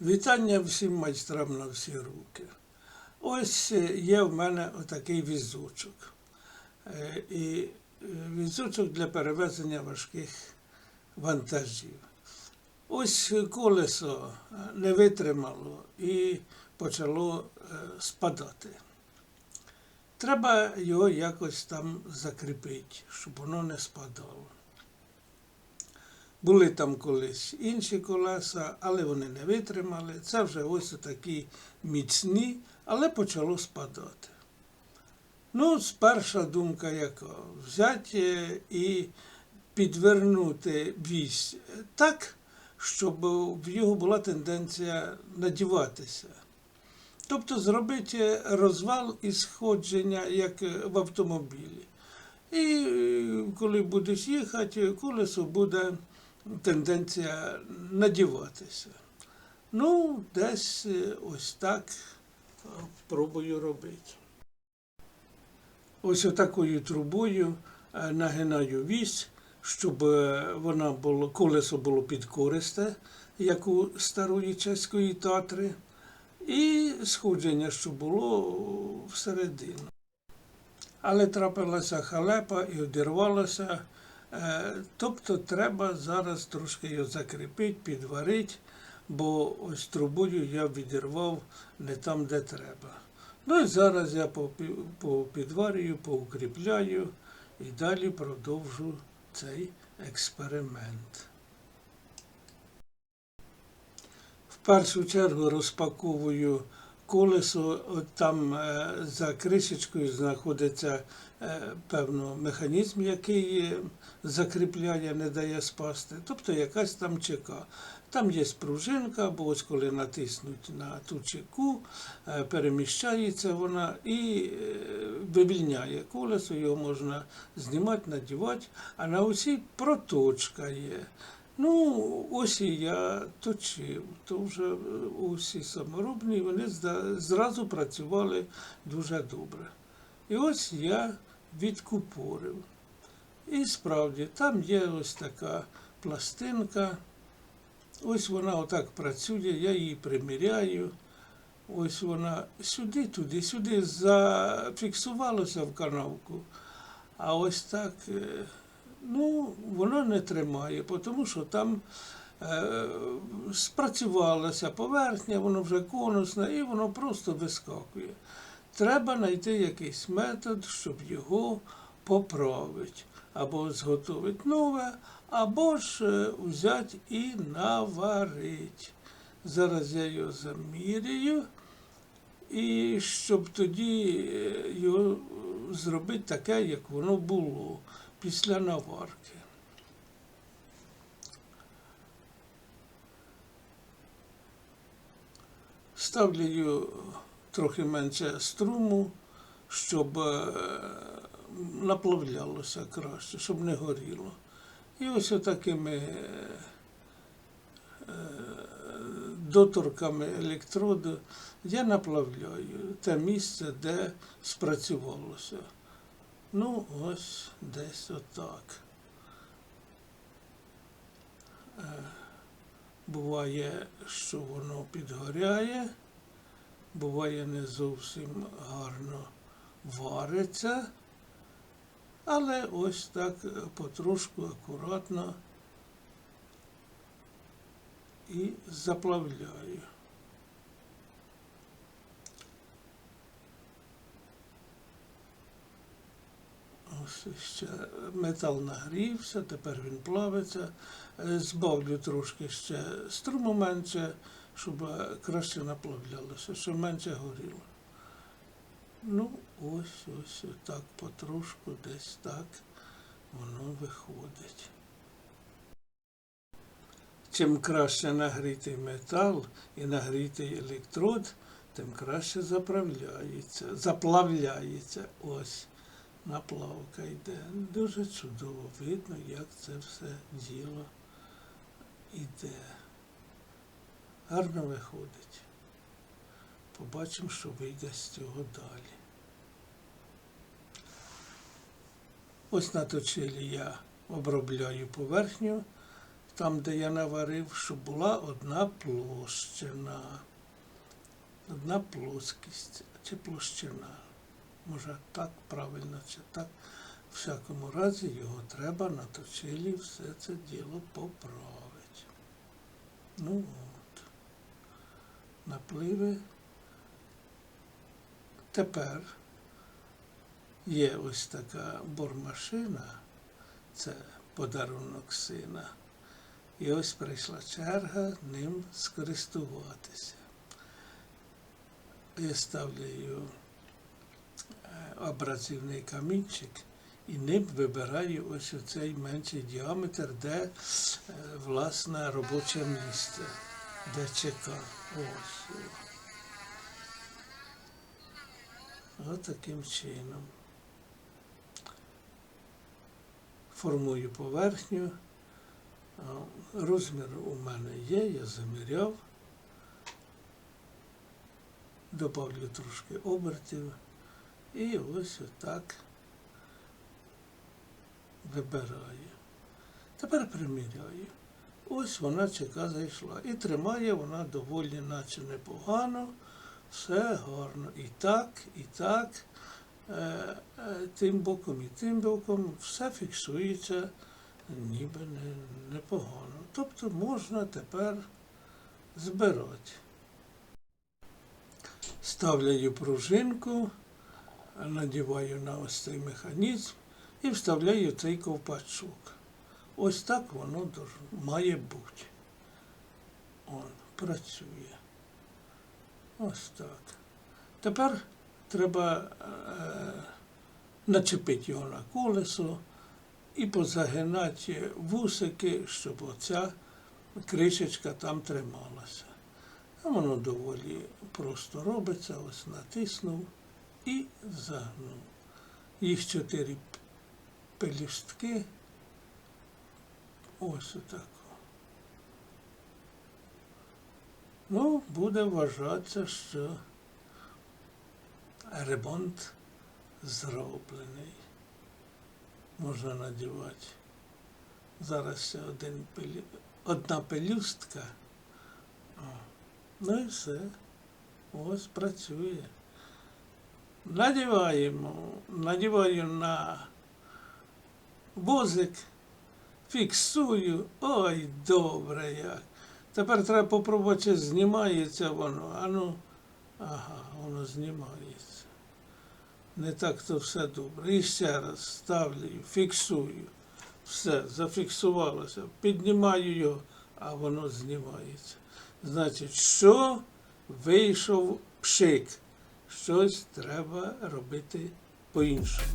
Вітання всім майстрам на всі руки. Ось е, є в мене отакий візочок. Е, І е, візочок для перевезення важких вантажів. Ось колесо не витримало і почало спадати. Треба його якось там закріпити, щоб воно не спадало. Були там колись інші колеса, але вони не витримали. Це вже ось такі міцні, але почало спадати. Ну, перша думка яка? Взяти і підвернути вісь так, щоб в його була тенденція надіватися. Тобто зробити розвал і сходження, як в автомобілі. І коли будеш їхати, колесо буде тенденція надіватися. Ну, десь е, ось так е, пробую робити. Ось отакою трубою е, нагинаю вісь, щоб вона було, колесо було підкористе, як у старої чеської татри, і сходження, щоб було всередину. Але трапилася халепа і одірвалося. Е, Тобто треба зараз трошки його закріпити, підварити, бо ось трубою я відірвав не там, де треба. Ну і зараз я попідварюю, поукріпляю і далі продовжу цей експеримент. В першу чергу розпаковую колесо, там е, за кришечкою знаходиться е, певно механізм, який е, закріпляє, не дає спасти, тобто якась там чека. Там є пружинка, бо ось коли натиснуть на ту чеку, переміщається вона і вивільняє колесо, його можна знімати, надівати, а на усі проточка є. Ну, ось і я точив, то вже е, усі саморобні, вони зразу працювали дуже добре. І ось я відкупорив. І справді, там є ось така пластинка. Ось вона отак працює, я її приміряю. Ось вона сюди, туди, сюди зафіксувалося в канавку. А ось так, е, ну, воно не тримає, тому що там е, спрацювалася поверхня, воно вже конусне, і воно просто вискакує. Треба знайти якийсь метод, щоб його поправити, або зготовити нове, або ж е, взяти і наварити. Зараз я його заміряю, і щоб тоді е, його зробити таке, як воно було після наварки. Ставлю трохи менше струму, щоб е, наплавлялося краще, щоб не горіло. І ось отакими е, е, доторками електроду я наплавляю те місце, де спрацювалося. Ну, ось десь отак. Е, Буває, що воно підгоряє, буває не зовсім гарно вариться, але ось так потрошку акуратно і заплавляю. Ще метал нагрівся, тепер він плавиться. Е, Збавлю трошки ще струму менше, щоб е, краще наплавлялося, щоб менше горіло. Ну, ось, ось так потрошку, десь так воно виходить. Чим краще нагрітий метал і нагрітий електрод, тим краще заправляється, заплавляється. Ось наплавка йде. Дуже чудово видно, як це все діло йде. Гарно виходить. Побачимо, що вийде з цього далі. Ось на точилі я обробляю поверхню там, де я наварив, щоб була одна площина, одна плоскість чи площина. Може так правильно чи так. В всякому разі його треба на точилі все це діло поправити. Ну от. Напливи. Тепер є ось така бормашина, це подарунок сина. І ось прийшла черга ним скористуватися. Я ставлю абразивний камінчик і ним вибираю ось оцей менший діаметр, де е, власне робоче місце, де чека. Ось. Ось таким чином. Формую поверхню. Розмір у мене є, я заміряв. Добавлю трошки обертів. І ось отак вибираю. Тепер приміряю. Ось вона чека зайшла. І тримає вона доволі наче непогано. Все гарно. І так, і так. Е, е, тим боком і тим боком все фіксується ніби не, непогано. Тобто можна тепер збирати. Ставляю пружинку, надіваю на ось цей механізм і вставляю цей ковпачок. Ось так воно має бути. Он працює. Ось так. Тепер треба е, начепити його на колесо і позагинати вусики, щоб оця кришечка там трималася. А воно доволі просто робиться, ось натиснув і загнув. Їх чотири пелюстки. Ось отако. Ну, буде вважатися, що ремонт зроблений. Можна надівати. Зараз ще один пелю... одна пелюстка. Ну і все. Ось працює. Надіваємо, надіваю на возик, фіксую. Ой, добре як. Тепер треба попробувати, чи знімається воно. А ну, ага, воно знімається. Не так то все добре. І ще раз ставлю, фіксую. Все, зафіксувалося. Піднімаю його, а воно знімається. Значить, що вийшов пшик? Щось треба робити по-іншому.